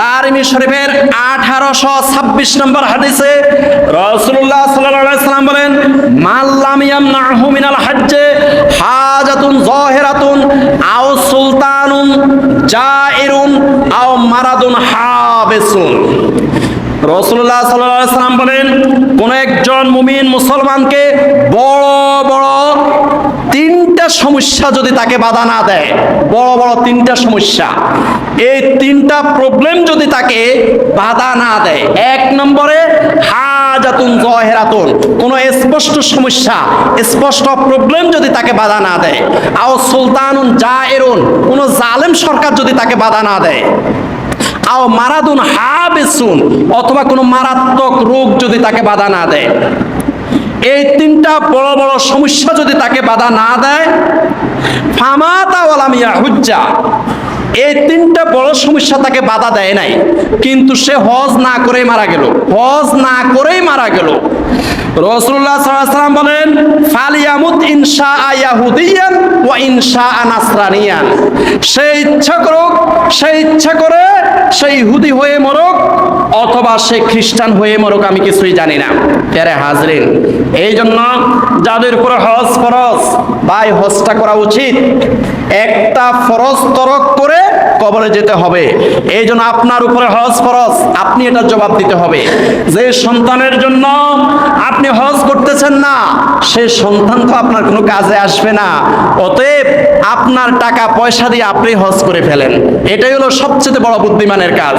দারিমি শরীফের আঠারোশো ছাব্বিশ নম্বর হাদিসে রসুল্লাহ সাল্লাম বলেন মাল্লাম ইয়ামনাহু মিনাল হজ্জে, হাজাতুন জহেরাতুন আও সুলতানুন জাইরুন আও মারাদুন হাবেসুন। রসুল্লাহ সাল্লাম বলেন, কোন একজন মুমিন মুসলমানকে বড় বড় সমস্যা যদি তাকে বাধা না দেয়, বড় বড় তিনটা সমস্যা। এই তিনটা প্রবলেম যদি তাকে বাধা না দেয়, এক নম্বরে হাজাতুন জহেরাতুন, কোনো স্পষ্ট সমস্যা, স্পষ্ট প্রবলেম যদি তাকে বাধা না দেয়। আও সুলতানুন জায়েরুন, কোনো জালেম সরকার যদি তাকে বাধা না দেয়। আও মারাদুন হাবেসুন, অথবা কোনো মারাত্মক রোগ যদি তাকে বাধা না দেয়। এই তিনটা বড় বড় সমস্যা যদি তাকে বাধা না দেয় এই তিনটা বড় সমস্যা তাকে বাধা দেয় নাই। কিন্তু সে হজ না করেই মারা গেল, হজ না করেই মারা গেল। রসুল্লাহ সাল্লাম বলেন, ফালিয়ামুত ইনশা ইয়াহুদিয়ান ও ইনশা নাসরানিয়ান। সে ইচ্ছা করুক, সে ইচ্ছা করে, সে ইহুদি হয়ে মরুক অথবা সে খ্রিস্টান হয়ে মরুক, আমি কিছুই জানি না। প্যারে হাজরিন এই জন্য যাদের উপরে হজ ফরজ ভাই হজটা করা উচিত, একটা ফরজ তরক করে কবরে যেতে হবে। এই জন্য আপনার উপরে হজ ফরজ, আপনি এটা জবাব দিতে হবে। যে সন্তানের জন্য আপনি হজ করতেছেন না, সে সন্তান তো আপনার কোনো কাজে আসবে না। অতএব আপনার টাকা পয়সা দিয়ে আপনি হজ করে ফেলেন। এটাই হলো সবচেয়ে বড় বুদ্ধিমানের কাজ।